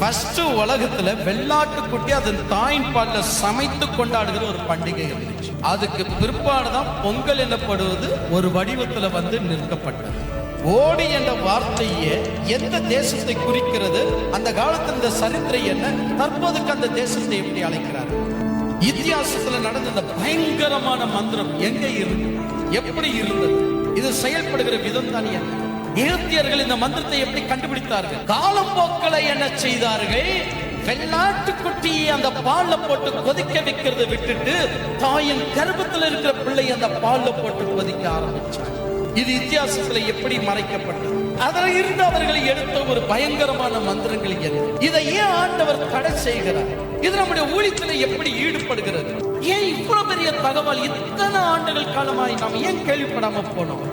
First உலகத்துல வெள்ளாட்டு குட்டி அதன் தாயின் பால்ல சமைத்து கொண்டாடுகிற ஒரு பண்டிகை இருந்துச்சு. அதுக்கு பிற்பாடுதான் பொங்கல் எனப்படுவது ஒரு வடிவத்துல வந்து நிற்கப்பட்டது. ஓடி என்ற வார்த்தையே எந்த தேசத்தை குறிக்கிறது? அந்த காலத்தில் இந்த சரித்திரை என்ன? தற்போதுக்கு அந்த தேசத்தை எப்படி அழைக்கிறார்? இத்தியாசத்துல நடந்த இந்த பயங்கரமான மந்திரம் எங்க இருந்தது எப்படி இருந்தது? இது செயல்படுகிற விதம் தான் என்ன? எகிப்தியர்கள் இந்த மந்திரத்தை எப்படி கண்டுபிடித்தார்கள்? காலம் போக்களை என்ன செய்தார்கள்? வெள்ளாட்டு குட்டியை அந்த பால்ல போட்டு கொதிக்க வைக்கிறத விட்டுட்டு தாயின் கர்ப்பத்தில் இருக்கிற பிள்ளை அந்த பால்ல போட்டு கொதிக்க ஆரம்பிச்சாங்க இது இத்தியாசத்துல எப்படி மறைக்கப்பட்டது? அதில் இருந்து அவர்களை எடுத்த ஒரு பயங்கரமான மந்திரங்கள் என்ன? இதை ஏன் ஆண்டவர் தடை செய்கிறார்? இது நம்முடைய ஊழியத்துல எப்படி ஈடுபடுகிறது? ஏன் இவ்வளவு பெரிய தகவல் இத்தனை ஆண்டுகள் காலமாய் நாம் ஏன் கேள்விப்படாம போனோம்?